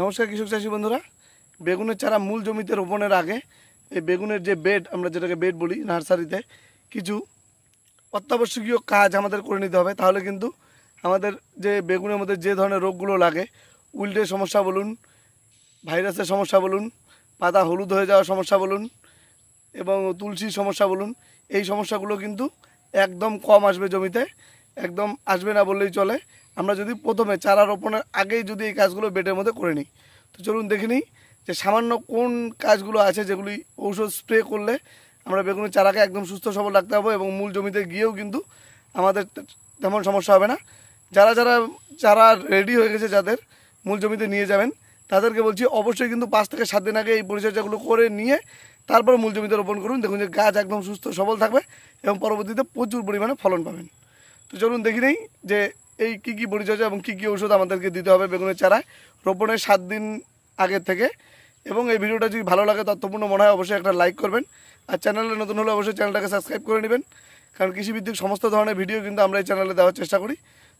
নমস্কার কৃষক চাষি বন্ধুরা। বেগুনের চারা মূল জমিতে রোপণের আগে এই বেগুনের যে বেড আমরা যেটাকে বেড বলি নার্সারিতে কিছু অত্যাবশ্যকীয় কাজ আমাদের করে নিতে হবে। তাহলে কিন্তু আমাদের যে বেগুনের মধ্যে যে ধরনের রোগগুলো লাগে উল্টের সমস্যা বলুন, ভাইরাসের সমস্যা বলুন, পাতা হলুদ হয়ে যাওয়ার সমস্যা বলুন, এবং তুলসীর সমস্যা বলুন, এই সমস্যাগুলো কিন্তু একদম কম আসবে জমিতে, একদম আসবে না বললেই চলে। আমরা যদি প্রথমে চারা রোপণের আগেই যদি এই কাজগুলো বেডের মধ্যে করে নিই। তো চলুন দেখে নিই যে সামান্য কোন কাজগুলো আছে যেগুলি ঔষধ স্প্রে করলে আমরা বেগুনের চারাকে একদম সুস্থ সবল রাখতে পারব এবং মূল জমিতে গিয়েও কিন্তু আমাদের তেমন সমস্যা হবে না। যারা যারা চারা রেডি হয়ে গেছে যাদের মূল জমিতে নিয়ে যাবেন, তাদেরকে বলছি অবশ্যই কিন্তু পাঁচ থেকে সাত দিন আগে এই পরিচর্যাগুলো করে নিয়ে তারপরে মূল জমিতে রোপণ করুন। দেখুন যে গাছ একদম সুস্থ সবল থাকবে এবং পরবর্তীতে প্রচুর পরিমাণে ফলন পাবেন। তো চলুন দেখি নেই যে এই কী কী পরিচর্যা এবং কী কী ওষুধ আমাদেরকে দিতে হবে বেগুনের চারায়? রোপণের সাত দিন আগের থেকে। এবং এই ভিডিওটা যদি ভালো লাগে, তথ্যপূর্ণ মনে হয় অবশ্যই একটা লাইক করবেন। আর চ্যানেলে নতুন হলে অবশ্যই চ্যানেলটাকে সাবস্ক্রাইব করে নেবেন। কারণ কৃষিভিত্তিক সমস্ত ধরনের ভিডিও কিন্তু আমরা এই চ্যানেলে দেওয়ার চেষ্টা করি।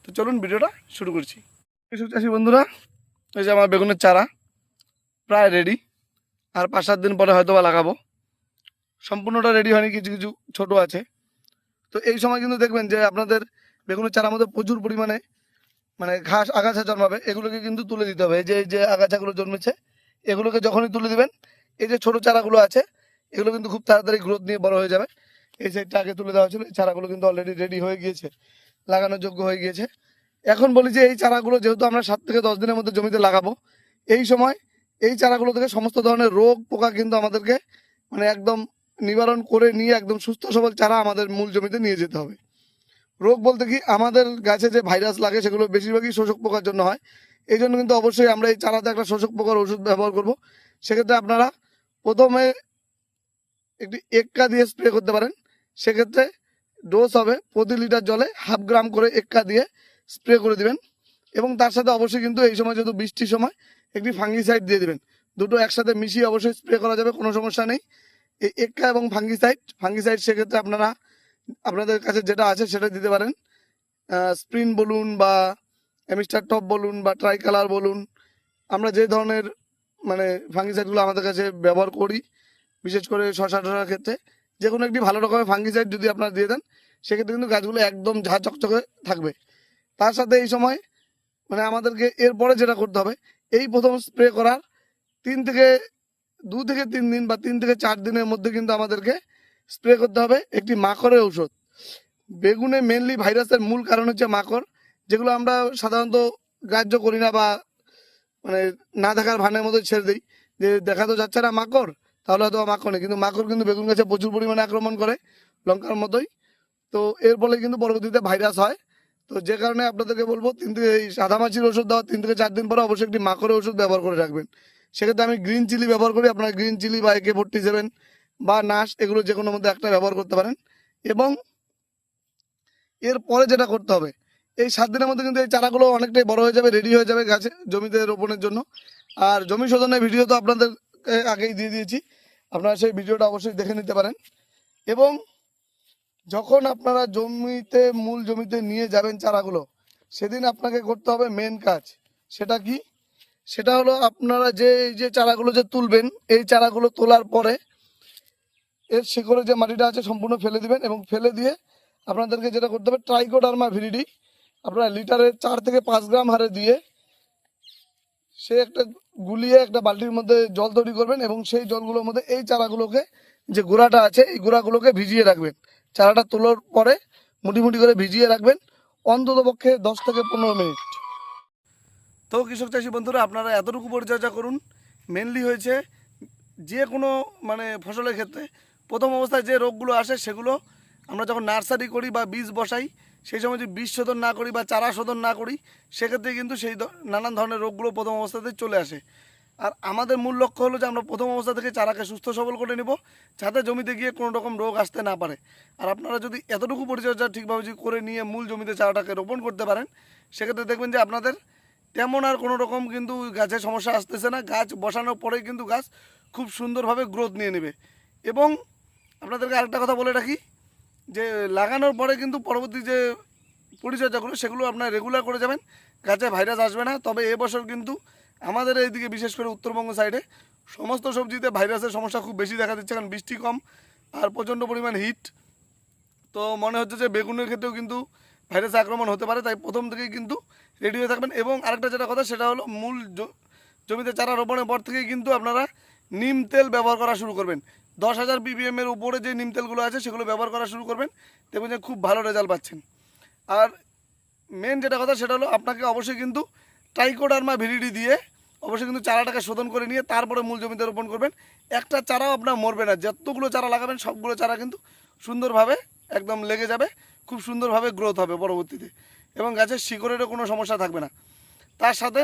তো চলুন ভিডিওটা শুরু করছি। কৃষক চাষি বন্ধুরা, এই যে আমার বেগুনের চারা, প্রায় রেডি আর পাঁচ সাত দিন পরে হয়তো বা লাগাবো। সম্পূর্ণটা রেডি হয়নি, কিছু কিছু ছোট আছে। তো এই সময় কিন্তু দেখবেন যে আপনাদের বেগুনের চারার মধ্যে প্রচুর পরিমাণে মানে ঘাস, আগাছা জন্মাবে, এগুলোকে কিন্তু তুলে দিতে হবে। যে যে আগাছাগুলো জন্মেছে, এগুলোকে যখনই তুলে দিবেন, এই যে ছোট চারাগুলো আছে, এগুলো কিন্তু খুব তাড়াতাড়ি গ্রোথ নিয়ে বড় হয়ে যাবে। এই সাইডটা আগে তুলে দেওয়া ছিল, এই চারাগুলো কিন্তু অলরেডি রেডি হয়ে গিয়েছে, লাগানোর যোগ্য হয়ে গিয়েছে। এখন বলি যে, এই চারাগুলো যেহেতু আমরা সাত থেকে দশ দিনের মধ্যে জমিতে লাগাবো, এই সময় এই চারাগুলো থেকে সমস্ত ধরনের রোগ পোকা কিন্তু আমাদেরকে মানে একদম নিবারণ করে নিয়ে একদম সুস্থ সবল চারা আমাদের মূল জমিতে নিয়ে যেতে হবে। রোগ বলতে কি আমাদের গাছে যে ভাইরাস লাগে সেগুলো বেশিরভাগই শোষক পোকার জন্য হয়। এই জন্য কিন্তু অবশ্যই আমরা এই চারাতে একটা শোষক পোকার ওষুধ ব্যবহার করব। সেক্ষেত্রে আপনারা প্রথমে একটি এক্কা দিয়ে স্প্রে করতে পারেন। সেক্ষেত্রে ডোজ হবে প্রতি লিটার জলে হাফ গ্রাম করে এক্কা দিয়ে স্প্রে করে দিবেন। এবং তার সাথে অবশ্যই কিন্তু এই সময় যেহেতু বৃষ্টির সময় একটি ফাঙ্গিসাইড দিয়ে দিবেন। দুটো একসাথে মিশিয়ে অবশ্যই স্প্রে করা যাবে, কোনো সমস্যা নেই। এই এক্কা এবং ফাঙ্গিসাইড ফাঙ্গিসাইড সেক্ষেত্রে আপনারা আপনাদের কাছে যেটা আছে সেটা দিতে পারেন। স্প্রিন বলুন বা এমিস্টার টপ বলুন বা ট্রাই কালার বলুন। আমরা যে ধরনের মানে ফাঙ্গিসাইডগুলো আমাদের কাছে ব্যবহার করি, বিশেষ করে শশা টশার ক্ষেত্রে যে কোনো একটি ভালো রকমের ফাঙ্গিসাইড যদি আপনারা দিয়ে দেন, সেক্ষেত্রে কিন্তু গাছগুলো একদম ঝা চকচকে থাকবে। তার সাথে এই সময় মানে আমাদেরকে এরপরে যেটা করতে হবে, এই প্রথম স্প্রে করার তিন থেকে দু থেকে তিন দিন বা তিন থেকে চার দিনের মধ্যে কিন্তু আমাদেরকে স্প্রে করতে হবে একটি মাকড়ের ঔষধ। বেগুনে মেনলি ভাইরাসের মূল কারণ হচ্ছে মাকড়, যেগুলো আমরা সাধারণত গ্রাহ্য করি না বা মানে না দেখার ভানের মধ্যে ছেড়ে দিই। যে দেখা তো যাচ্ছে না মাকড়, তাহলে হয়তো মাকড় নেই। কিন্তু মাকড় কিন্তু বেগুন গাছে প্রচুর পরিমাণে আক্রমণ করে লঙ্কার মতোই। তো এর ফলে কিন্তু পরবর্তীতে ভাইরাস হয়। তো যে কারণে আপনাদেরকে বলব, তিন থেকে এই সাদা মাছির ওষুধ দেওয়া, তিন থেকে চার দিন পরে অবশ্যই একটি মাকড়ের ওষুধ ব্যবহার করে রাখবেন। সেক্ষেত্রে আমি গ্রিন চিলি ব্যবহার করি। আপনারা গ্রিন চিলি বা একে ফোর্টি সেভেন বা নাশ, এগুলো যে কোনো মধ্যে একটা ব্যবহার করতে পারেন। এবং এরপরে যেটা করতে হবে, এই সাত দিনের মধ্যে কিন্তু এই চারাগুলো অনেকটাই বড় হয়ে যাবে রেডি হয়ে যাবে গাছে জমিতে রোপণের জন্য। আর জমি শোধনের ভিডিও তো আপনাদের আগেই দিয়ে দিয়েছি। আপনারা সেই ভিডিওটা অবশ্যই দেখে নিতে পারেন। এবং যখন আপনারা জমিতে, মূল জমিতে নিয়ে যাবেন চারাগুলো, সেদিন আপনাকে করতে হবে মেন কাজ। সেটা কি? সেটা হলো আপনারা যে, এই যে চারাগুলো যে তুলবেন, এই চারাগুলো তোলার পরে এর শিকড়ে যে মাটিটা আছে সম্পূর্ণ ফেলে দিবেন এবং ফেলে দিয়ে আপনাদেরকে যেটা করতে হবে ট্রাইকোডার্মা ভিরিডি আপনারা লিটারে চার থেকে পাঁচ গ্রাম হারে দিয়ে সে একটা গুলিয়ে একটা বালতির মধ্যে জল তৈরি করবেন এবং সেই জলগুলোর মধ্যে এই চারাগুলোকে যে গোড়াটা আছে, এই গোড়াগুলোকে ভিজিয়ে রাখবেন। চারাটা তোলার পরে মুটি মুটি করে ভিজিয়ে রাখবেন অন্তত পক্ষে দশ থেকে পনেরো মিনিট। তো কৃষক চাষি বন্ধুরা, আপনারা এতটুকু পরিচর্যা করুন। মেনলি হয়েছে যে কোনো মানে ফসলের ক্ষেত্রে প্রথম অবস্থায় যে রোগগুলো আসে সেগুলো আমরা যখন নার্সারি করি বা বীজ বসাই, সেই সময় যদি বীজ শোধন না করি বা চারা শোধন না করি, সেক্ষেত্রে কিন্তু সেই নানান ধরনের রোগগুলো প্রথম অবস্থাতে চলে আসে। আর আমাদের মূল লক্ষ্য হলো যে আমরা প্রথম অবস্থা থেকে চারাকে সুস্থ সবল করে নেব, যাতে জমিতে গিয়ে কোনো রকম রোগ আসতে না পারে। আর আপনারা যদি এতটুকু পরিচর্যা ঠিকভাবে যদি করে নিয়ে মূল জমিতে চারাটাকে রোপণ করতে পারেন, সেক্ষেত্রে দেখবেন যে আপনাদের তেমন আর কোনো রকম কিন্তু গাছের সমস্যা আসতেছে না। গাছ বসানোর পরেই কিন্তু গাছ খুব সুন্দরভাবে গ্রোথ নিয়ে নেবে। এবং আপনাদেরকে আরেকটা কথা বলে রাখি, যে লাগানোর পরে কিন্তু পরবর্তী যে পরিচর্যাগুলো সেগুলো আপনারা রেগুলার করে যাবেন, গাছে ভাইরাস আসবে না। তবে এবছর কিন্তু আমাদের এইদিকে বিশেষ করে উত্তরবঙ্গ সাইডে সমস্ত সবজিতে ভাইরাসের সমস্যা খুব বেশি দেখা দিচ্ছে, কারণ বৃষ্টি কম, আর প্রচণ্ড পরিমাণ হিট তো মনে হচ্ছে যে বেগুনের ক্ষেত্রেও কিন্তু ভাইরাস আক্রমণ হতে পারে, তাই প্রথম থেকেই কিন্তু রেডি হয়ে থাকবেন। এবং আরেকটা যেটা কথা, সেটা হলো মূল জমিতে চারা রোপণের পর থেকেই কিন্তু আপনারা নিম তেল ব্যবহার করা শুরু করবেন। দশ হাজার পিপিএম এর উপরে যে নিম তেলগুলো আছে, সেগুলো ব্যবহার করা শুরু করবেন। দেখবেন যে খুব ভালো রেজাল্ট পাচ্ছেন। আর মেন যেটা কথা, সেটা হলো আপনাকে অবশ্যই কিন্তু টাইকোডার্মা ভিরিডি দিয়ে অবশ্যই কিন্তু চারাটাকে শোধন করে নিয়ে তারপরে মূল জমিতে রোপণ করবেন। একটা চারাও আপনার মরবে না। যতগুলো চারা লাগাবেন, সবগুলো চারা কিন্তু সুন্দরভাবে একদম লেগে যাবে। খুব সুন্দরভাবে গ্রোথ হবে পরবর্তীতে। এবং গাছের শিকড়েরও কোনো সমস্যা থাকবে না। তার সাথে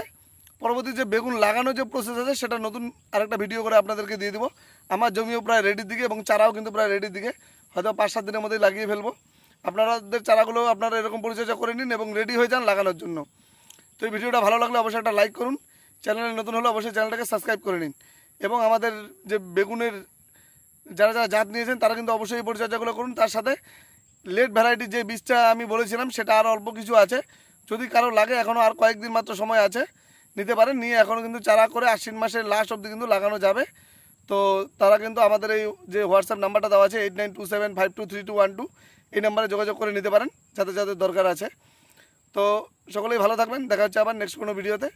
পরবর্তী যে বেগুন লাগানোর যে প্রসেস আছে, সেটা নতুন আরেকটা ভিডিও করে আপনাদেরকে দিয়ে দিব। আমার জমিও প্রায় রেডির দিকে এবং চারাও কিন্তু প্রায় রেডির দিকে। হয়তো পাঁচ সাত দিনের মধ্যেই লাগিয়ে ফেলব। আপনাদের চারাগুলো আপনারা এরকম পরিচর্যা করে নিন এবং রেডি হয়ে যান লাগানোর জন্য। তো এই ভিডিওটা ভালো লাগলে অবশ্যই একটা লাইক করুন। চ্যানেলে নতুন হলে অবশ্যই চ্যানেলটাকে সাবস্ক্রাইব করে নিন। এবং আমাদের যে বেগুনের যারা যারা জাত নিয়েছেন, তারা কিন্তু অবশ্যই এই পরিচর্যাগুলো করুন। তার সাথে লেট ভ্যারাইটির যে বীজটা আমি বলেছিলাম, সেটা আর অল্প কিছু আছে। যদি কারও লাগে এখনও আর কয়েকদিন মাত্র সময় আছে নিতে পারেন। নিয়ে এখনও কিন্তু চারা করে আশ্বিন মাসের লাস্ট অবধি কিন্তু লাগানো যাবে। তো তারা কিন্তু আমাদের এই যে হোয়াটসঅ্যাপ নাম্বারটা দেওয়া আছে eight nine two seven five two three two one two এই নাম্বারে যোগাযোগ করে নিতে পারেন যাতে যাদের দরকার আছে। তো সকলেই ভালো থাকবেন। দেখা হচ্ছে আবার নেক্সট কোনো ভিডিওতে